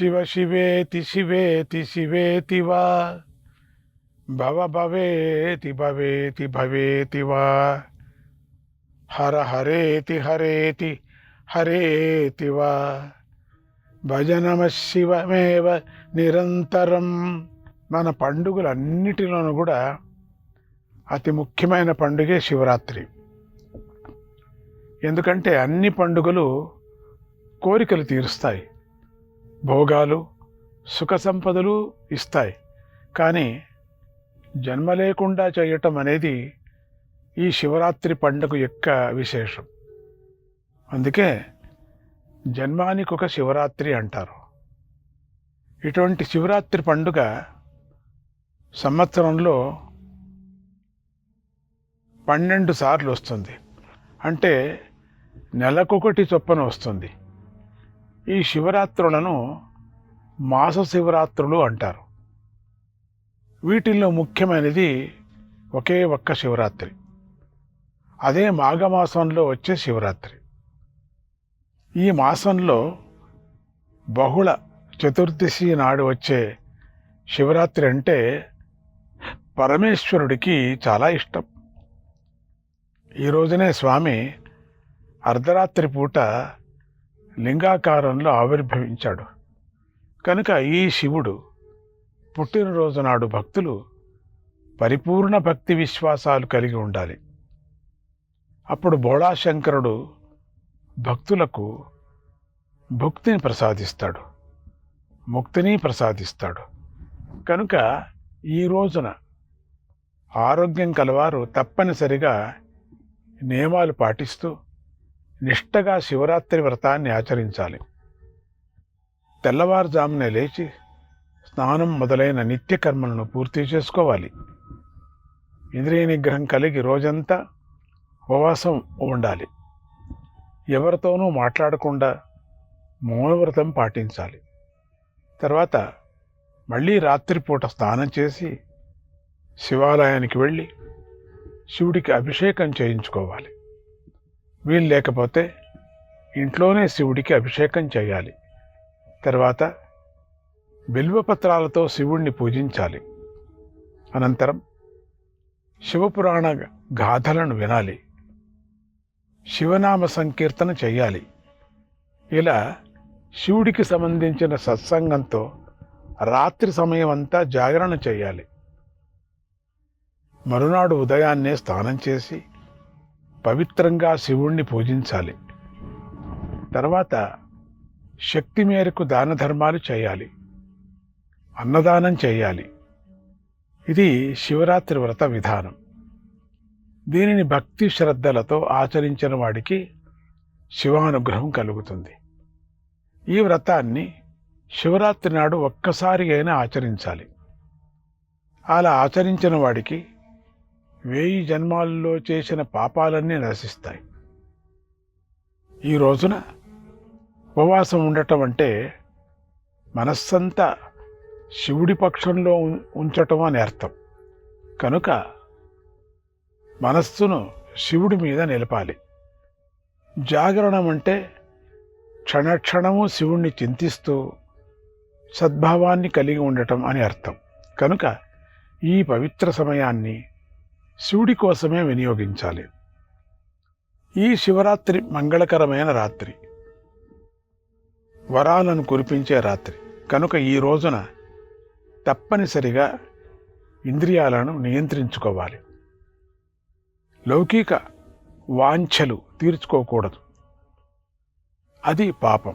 శివ శివేతి శివేతి శివేతి వా. భవ భవేతి భవేతి భవేతి వా. హర హరేతి హరేతి హరేతి వా. భజనమ శివమేవ నిరంతరం. మన పండుగలన్నిటిలోనూ కూడా అతి ముఖ్యమైన పండుగే శివరాత్రి. ఎందుకంటే అన్ని పండుగలు కోరికలు తీరుస్తాయి. భోగాలు సుఖ సంపదలు ఇస్తాయి. కానీ జన్మ లేకుండా చేయటం అనేది ఈ శివరాత్రి పండుగ యొక్క విశేషం. అందుకే జన్మానికి ఒక శివరాత్రి అంటారు. ఇటువంటి శివరాత్రి పండుగ సంవత్సరంలో పన్నెండు సార్లు వస్తుంది. అంటే నెలకొకటి చొప్పున వస్తుంది. ఈ శివరాత్రులను మాస శివరాత్రులు అంటారు. వీటిల్లో ముఖ్యమైనది ఒకే ఒక్క శివరాత్రి. అదే మాఘమాసంలో వచ్చే శివరాత్రి. ఈ మాసంలో బహుళ చతుర్దశి నాడు వచ్చే శివరాత్రి అంటే పరమేశ్వరుడికి చాలా ఇష్టం. ఈ రోజునే స్వామి అర్ధరాత్రి పూట లింగాకారంలో ఆవిర్భవించాడు. కనుక ఈ శివుడు పుట్టినరోజు నాడు భక్తులు పరిపూర్ణ భక్తి విశ్వాసాలు కలిగి ఉండాలి. అప్పుడు బోళాశంకరుడు భక్తులకు భుక్తిని ప్రసాదిస్తాడు. ముక్తిని ప్రసాదిస్తాడు. కనుక ఈ రోజున ఆరోగ్యం కలవారు తప్పనిసరిగా నియమాలు పాటిస్తూ నిష్టగా శివరాత్రి వ్రతాన్ని ఆచరించాలి. తెల్లవారుజామునే లేచి స్నానం మొదలైన నిత్య కర్మలను పూర్తి చేసుకోవాలి. ఇంద్రియ నిగ్రహం కలిగి రోజంతా ఉపవాసం ఉండాలి. ఎవరితోనూ మాట్లాడకుండా మౌనవ్రతం పాటించాలి. తర్వాత మళ్ళీ రాత్రిపూట స్నానం చేసి శివాలయానికి వెళ్ళి శివుడికి అభిషేకం చేయించుకోవాలి. వీలు లేకపోతే ఇంట్లోనే శివుడికి అభిషేకం చేయాలి. తర్వాత బిల్వపత్రాలతో శివుణ్ణి పూజించాలి. అనంతరం శివపురాణ గాథలను వినాలి. శివనామ సంకీర్తన చేయాలి. ఇలా శివుడికి సంబంధించిన సత్సంగంతో రాత్రి సమయం అంతా జాగరణ చేయాలి. మరునాడు ఉదయాన్నే స్నానం చేసి పవిత్రంగా శివుణ్ణి పూజించాలి. తర్వాత శక్తి మేరకు దాన ధర్మాలు చేయాలి. అన్నదానం చేయాలి. ఇది శివరాత్రి వ్రత విధానం. దీనిని భక్తి శ్రద్ధలతో ఆచరించిన వాడికి శివానుగ్రహం కలుగుతుంది. ఈ వ్రతాన్ని శివరాత్రి నాడు ఒక్కసారి అయినా ఆచరించాలి. అలా ఆచరించిన వాడికి వేయి జన్మాల్లో చేసిన పాపాలన్నీ నశిస్తాయి. ఈ రోజున ఉపవాసం ఉండటం అంటే మనస్సంతా శివుడి పక్షంలో ఉం- ఉంచటం అని అర్థం. కనుక మనస్సును శివుడి మీద నిలపాలి. జాగరణం అంటే క్షణక్షణము శివుణ్ణి చింతిస్తూ సద్భావాన్ని కలిగి ఉండటం అని అర్థం. కనుక ఈ పవిత్ర సమయాన్ని శివుడి కోసమే వినియోగించాలి. ఈ శివరాత్రి మంగళకరమైన రాత్రి. వరాలను కురిపించే రాత్రి. కనుక ఈ రోజున తప్పనిసరిగా ఇంద్రియాలను నియంత్రించుకోవాలి. లౌకిక వాంఛలు తీర్చుకోకూడదు. అది పాపం.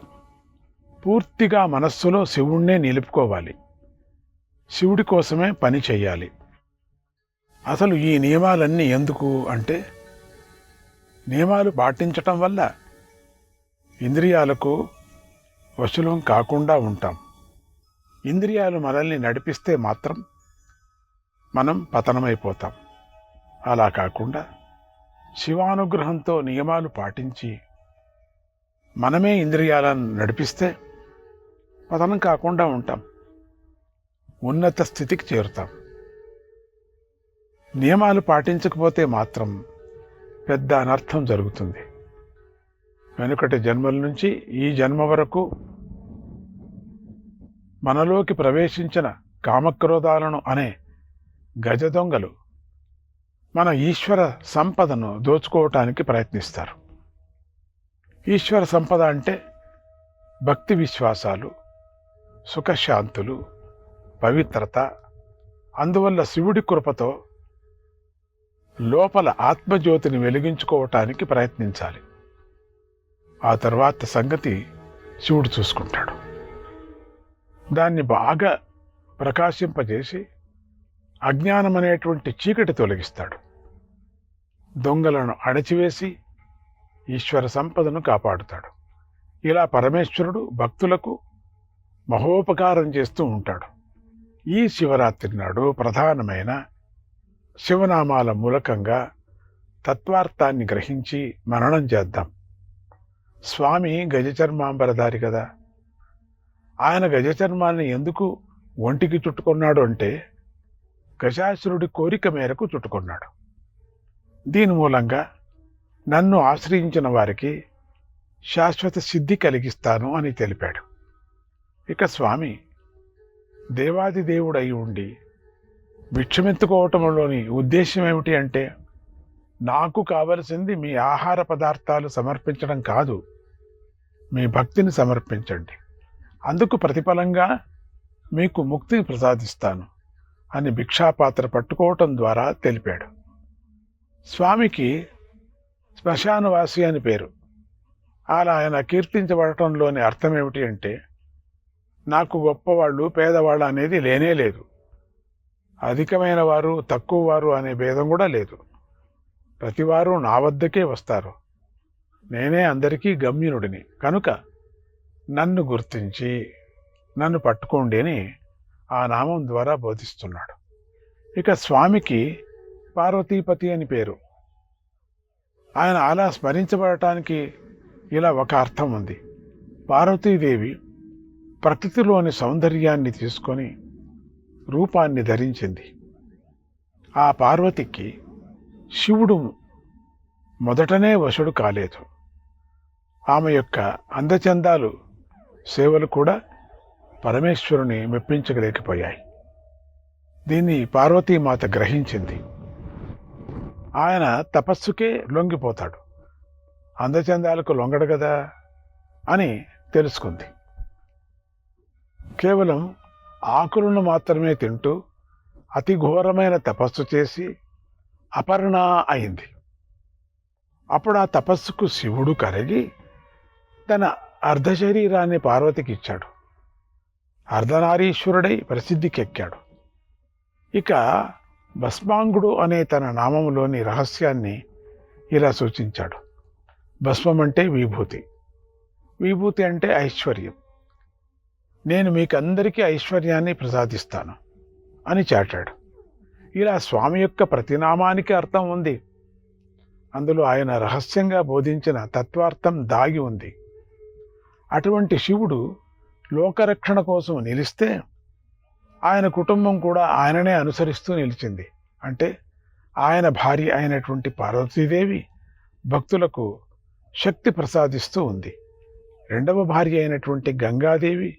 పూర్తిగా మనస్సులో శివుణ్ణే నిలుపుకోవాలి. శివుడి కోసమే పని చేయాలి. అసలు ఈ నియమాలన్నీ ఎందుకు అంటే నియమాలు పాటించటం వల్ల ఇంద్రియాలకు వశులం కాకుండా ఉంటాం. ఇంద్రియాలు మనల్ని నడిపిస్తే మాత్రం మనం పతనమైపోతాం. అలా కాకుండా శివానుగ్రహంతో నియమాలు పాటించి మనమే ఇంద్రియాలను నడిపిస్తే పతనం కాకుండా ఉంటాం. ఉన్నత స్థితికి చేరుతాం. నియమాలు పాటించకపోతే మాత్రం పెద్ద అనర్థం జరుగుతుంది. వెనుకటి జన్మల నుంచి ఈ జన్మ వరకు మనలోకి ప్రవేశించిన కామక్రోధాలను అనే గజ దొంగలు మన ఈశ్వర సంపదను దోచుకోవటానికి ప్రయత్నిస్తారు. ఈశ్వర సంపద అంటే భక్తి విశ్వాసాలు సుఖశాంతులు పవిత్రత అందువల్ల శివుడి కృపతో లోపల ఆత్మజ్యోతిని వెలిగించుకోవటానికి ప్రయత్నించాలి. ఆ తర్వాత సంగతి శివుడు చూసుకుంటాడు. దాన్ని బాగా ప్రకాశింపజేసి అజ్ఞానం అనేటువంటి చీకటి తొలగిస్తాడు. దొంగలను అణచివేసి ఈశ్వర సంపదను కాపాడుతాడు. ఇలా పరమేశ్వరుడు భక్తులకు మహోపకారం చేస్తూ ఉంటాడు. ఈ శివరాత్రి నాడు ప్రధానమైన శివనామాల మూలకంగా తత్వార్థాన్ని గ్రహించి మననం చేద్దాం. స్వామి గజచర్మాంబరధారి కదా. ఆయన గజచర్మాన్ని ఎందుకు ఒంటికి చుట్టుకున్నాడు అంటే గజాసురుడి కోరిక మేరకు చుట్టుకున్నాడు. దీని మూలంగా నన్ను ఆశ్రయించిన వారికి శాశ్వత సిద్ధి కలిగిస్తాను అని తెలిపాడు. ఇక స్వామి దేవాది దేవుడై ఉండి భిక్షమెత్తుకోవటంలోని ఉద్దేశం ఏమిటి అంటే నాకు కావలసింది మీ ఆహార పదార్థాలు సమర్పించడం కాదు. మీ భక్తిని సమర్పించండి. అందుకు ప్రతిఫలంగా మీకు ముక్తిని ప్రసాదిస్తాను అని భిక్షాపాత్ర పట్టుకోవటం ద్వారా తెలిపాడు. స్వామికి శ్మశానవాసి అని పేరు. అలా ఆయన కీర్తించబడటంలోని అర్థం ఏమిటి అంటే నాకు గొప్పవాళ్ళు పేదవాళ్ళు అనేది లేనే లేదు. అధికమైన వారు తక్కువ వారు అనే భేదం కూడా లేదు. ప్రతివారు నా వద్దకే వస్తారు. నేనే అందరికీ గమ్యునుడిని. కనుక నన్ను గుర్తించి నన్ను పట్టుకోండి అని ఆ నామం ద్వారా బోధిస్తున్నాడు. ఇక స్వామికి పార్వతీపతి అని పేరు. ఆయన అలా స్మరించబడటానికి ఇలా ఒక అర్థం ఉంది. పార్వతీదేవి ప్రకృతిలోని సౌందర్యాన్ని తీసుకొని రూపాన్ని ధరించింది. ఆ పార్వతికి శివుడు మొదటనే వశుడు కాలేదు. ఆమె యొక్క అందచందాలు సేవలు కూడా పరమేశ్వరుని మెప్పించగలేకపోయాయి దీన్ని పార్వతీమాత గ్రహించింది. ఆయన తపస్సుకే లొంగిపోతాడు. అందచందాలకు లొంగడు కదా అని తెలుసుకుంది. కేవలం ఆకులను మాత్రమే తింటూ అతి ఘోరమైన తపస్సు చేసి అపర్ణ అయింది. అప్పుడు ఆ తపస్సుకు శివుడు కరిగి తన అర్ధ శరీరాన్ని పార్వతికి ఇచ్చాడు. అర్ధనారీశ్వరుడై ప్రసిద్ధికెక్కాడు ఇక భస్మాంగుడు అనే తన నామములోని రహస్యాన్ని ఇలా సూచించాడు. భస్మం అంటే విభూతి. విభూతి అంటే ఐశ్వర్యం. నేను మీకు అందరికీ ఐశ్వర్యాన్ని ప్రసాదిస్తాను అని చాటాడు. ఇలా స్వామి యొక్క ప్రతినామానికి అర్థం ఉంది. అందులో ఆయన రహస్యంగా బోధించిన తత్వార్థం దాగి ఉంది. అటువంటి శివుడు లోకరక్షణ కోసం నిలిస్తే ఆయన కుటుంబం కూడా ఆయననే అనుసరిస్తూ నిలిచింది. అంటే ఆయన భార్య అయినటువంటి పార్వతీదేవి భక్తులకు శక్తి ప్రసాదిస్తూ ఉంది. రెండవ భార్య అయినటువంటి గంగాదేవి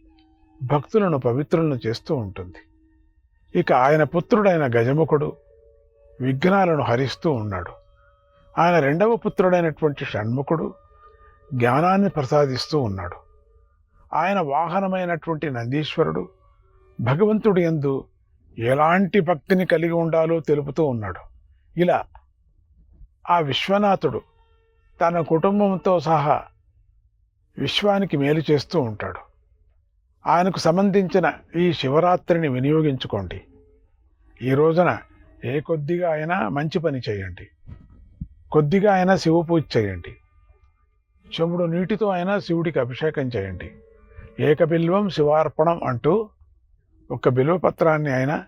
భక్తులను పవిత్రులను చేస్తూ ఉంటుంది. ఇక ఆయన పుత్రుడైన గజముఖుడు విఘ్నాలను హరిస్తూ ఉన్నాడు. ఆయన రెండవ పుత్రుడైనటువంటి షణ్ముఖుడు జ్ఞానాన్ని ప్రసాదిస్తూ ఉన్నాడు. ఆయన వాహనమైనటువంటి నందీశ్వరుడు భగవంతుడి ఎందు ఎలాంటి భక్తిని కలిగి ఉండాలో తెలుపుతూ ఉన్నాడు. ఇలా ఆ విశ్వనాథుడు తన కుటుంబంతో సహా విశ్వానికి మేలు చేస్తూ ఉంటాడు. ఆయనకు సంబంధించిన ఈ శివరాత్రిని వినియోగించుకోండి. ఈ రోజున ఏ కొద్దిగా అయినా మంచి పని చేయండి. కొద్దిగా అయినా శివ పూజ చేయండి. చెముడు నీటితో అయినా శివుడికి అభిషేకం చేయండి. ఏకబిల్వం శివార్పణం అంటూ ఒక బిల్వపత్రాన్ని అయినా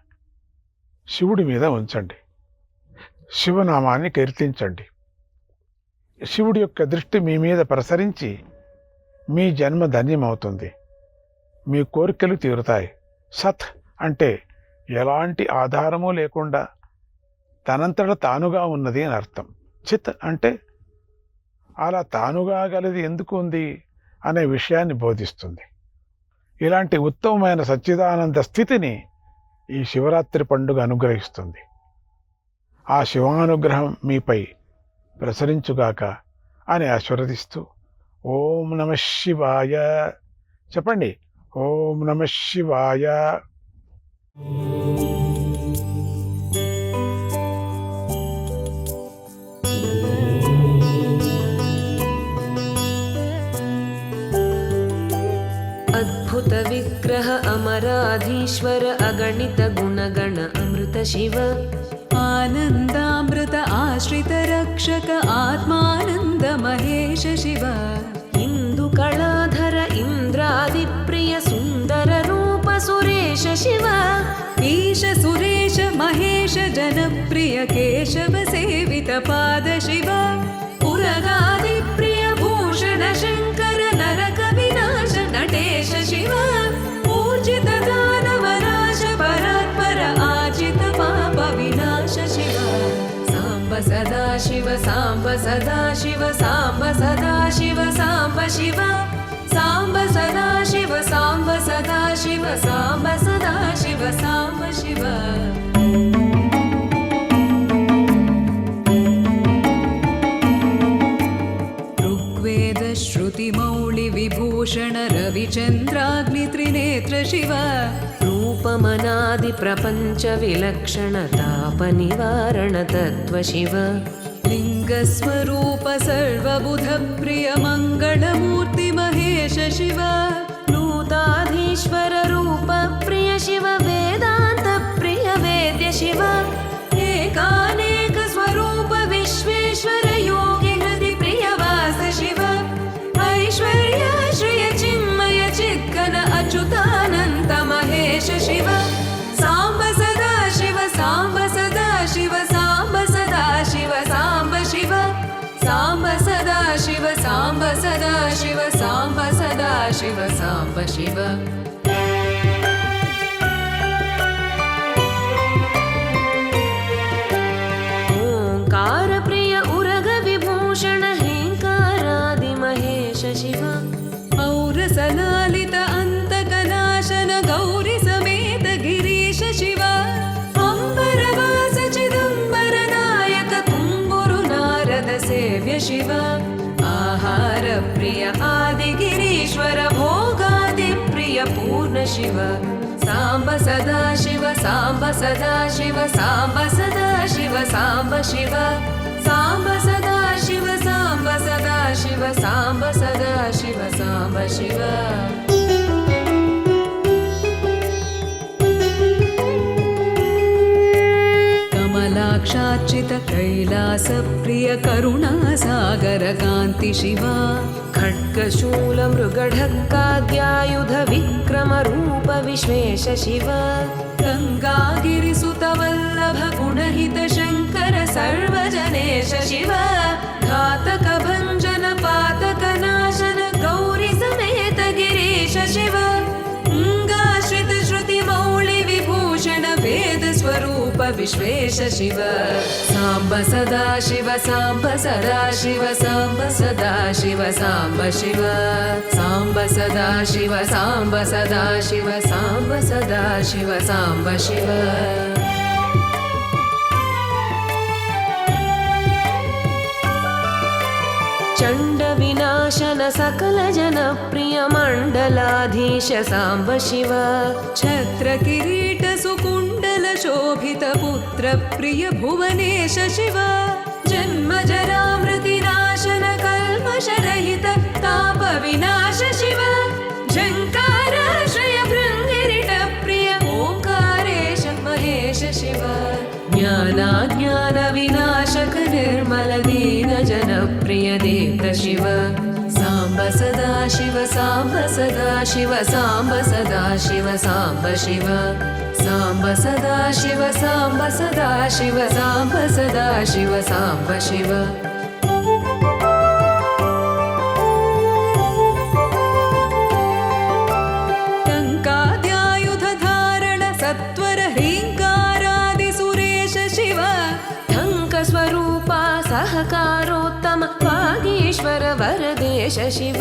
శివుడి మీద ఉంచండి. శివనామాన్ని కీర్తించండి. శివుడి యొక్క దృష్టి మీ మీద ప్రసరించి మీ జన్మ ధన్యమవుతుంది. మీ కోరికలు తీరుతాయి. సత్ అంటే ఎలాంటి ఆధారము లేకుండా తనంతట తానుగా ఉన్నది అని అర్థం. చిత్ అంటే అలా తానుగా గలది ఎందుకు ఉంది అనే విషయాన్ని బోధిస్తుంది. ఇలాంటి ఉత్తమమైన సచ్చిదానంద స్థితిని ఈ శివరాత్రి పండుగ అనుగ్రహిస్తుంది. ఆ శివానుగ్రహం మీపై ప్రసరించుగాక అని ఆశీర్వదిస్తూ ఓం నమ శివాయ. చెప్పండి ಓಂ ನಮಃ ಶಿವಾಯ. ಅದ್ಭುತ ವಿಗ್ರಹ ಅಮರಾಧೀಶ್ವರ ಅಗಣಿತ ಗುಣಗಣ ಅಮೃತ ಶಿವ. ಆನಂದಾಮೃತ ಆಶ್ರಿತ ರಕ್ಷಕ ಆತ್ಮಾನಂದ ಮಹೇಶ ಶಿವ. ಇಂದು ಕಳಾಧರ ಇಂದ್ರಾದಿಪ್ರಿ सुरेश शिव, ईश सुरेश महेश, जनप्रिय केशव सेवित पाद शिव। पुरगादिप्रिय भूषण शङ्कर नरक विनाश नटेश शिव। ऊर्जित दानवनाश परात्पर आजित पाप विनाश शिव। साम्ब सदा शिव साम्ब सदा शिव साम्ब सदा शिव साम्ब शिव। रविचन्द्राग्नित्रिनेत्र शिव रूपमनादिप्रपञ्च विलक्षणतापनिवारण तत्त्व शिव लिङ्गस्वरूप सर्वबुधप्रिय मङ्गलमूर्ति महेश शिव नूताधीश्वर रूप प्रिय शिव ओङ्कारप्रिय उरग विभूषण हिङ्कारादिमहेशिव पौरसलालित अन्तकदाशन गौरि समेत गिरीश शिव। अम्बरवास चिदम्बरनायक कुम्भोरुनारद सेव्य शिव। आहार प्रिय आदिगिरीश्वर भोगादिप्रिय पूर्ण शिव। साम्ब सदा शिव साम्ब सदा शिव साम्ब सदा शिव साम्ब शिव। साम्ब सदा शिव साम्ब सदा शिव साम्ब सदा शिव साम्ब शिव क्षाचित कैलासप्रिय करुणा सागर कान्ति शिवा खड्कशूल मृगढक्काद्यायुध विक्रमरूप विश्वेश शिव गङ्गागिरिसुतवल्लभगुणहित शङ्कर सर्वजनेश शिव पातकभञ्जन पातक नाशन गौरि समेत गिरीश शिव गङ्गाश्रितश्रुतिमौलि विभूषण वेद स्वरूप स्वरूप विश्वेश शिव साम्ब सदा शिव, साम्ब सदा शिव, साम्ब सदा शिव, साम्ब शिव। साम्ब सदा शिव, साम्ब सदा शिव, साम्ब सदा शिव, साम्ब शिव। चण्डविनाशन सकल जनप्रिय मण्डलाधीश साम्ब शिव छत्रकिरीट सुकुण्डल शोभित पुत्र प्रिय भुवनेश शिव जन्म जरामृतिनाशन कल्मषरहित शिव साम्ब सदा शिव साम्ब सदा शिव साम्ब शिव। साम्ब सदा शिव साम्ब सदा शिव साम्ब सदा शिव साम्ब ढङ्कस्वरूपा सहकारोत्तम वागीश्वर वरदेश शिव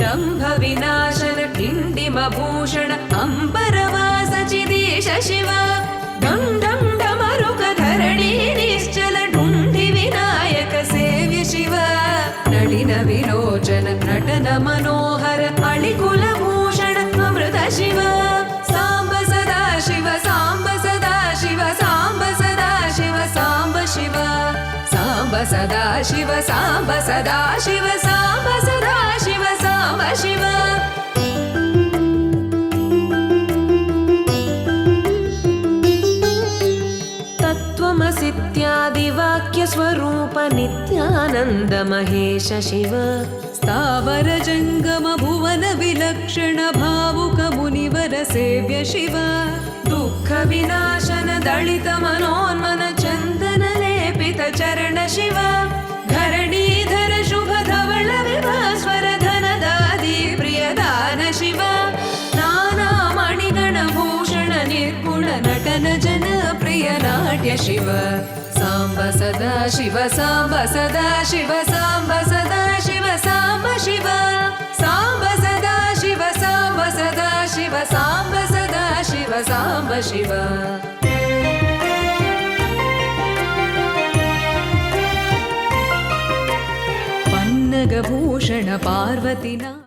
दम्भ विनाशन किण्डिमभूषण अम्बरवास चिदीश शिव डं डं डमरुक धरणी निश्चल ढुण्ढि विनायक सेव्य शिव नलिन विलोचन नटन मनोहर अळिकुलभूषण सदा शिव साम्ब सदा शिव साम्ब सदा शिव साम्ब शिव तत्त्वमसित्यादिवाक्यस्वरूप नित्यानन्द महेश शिव स्थावर जङ्गम भुवन विलक्षण भावुक मुनिवर सेव्य शिव दुःख विनाशन दलित मनोन्मन चन्दन लेपित चरण शिव धरणीधर शुभ धवल विभास्वर धनदादि प्रियदान शिव। नाना मणिगणभूषण निर्गुण नटन जन प्रिय नाट्य शिव। साम्ब सदा शिव साम्ब सदा शिव साम्ब सदा शिव साम्ब शिव। साम्ब सदा शिव साम्ब सदा शिव साम्ब सदा शिव साम्ब शिव पन्नगभूषण पार्वतिना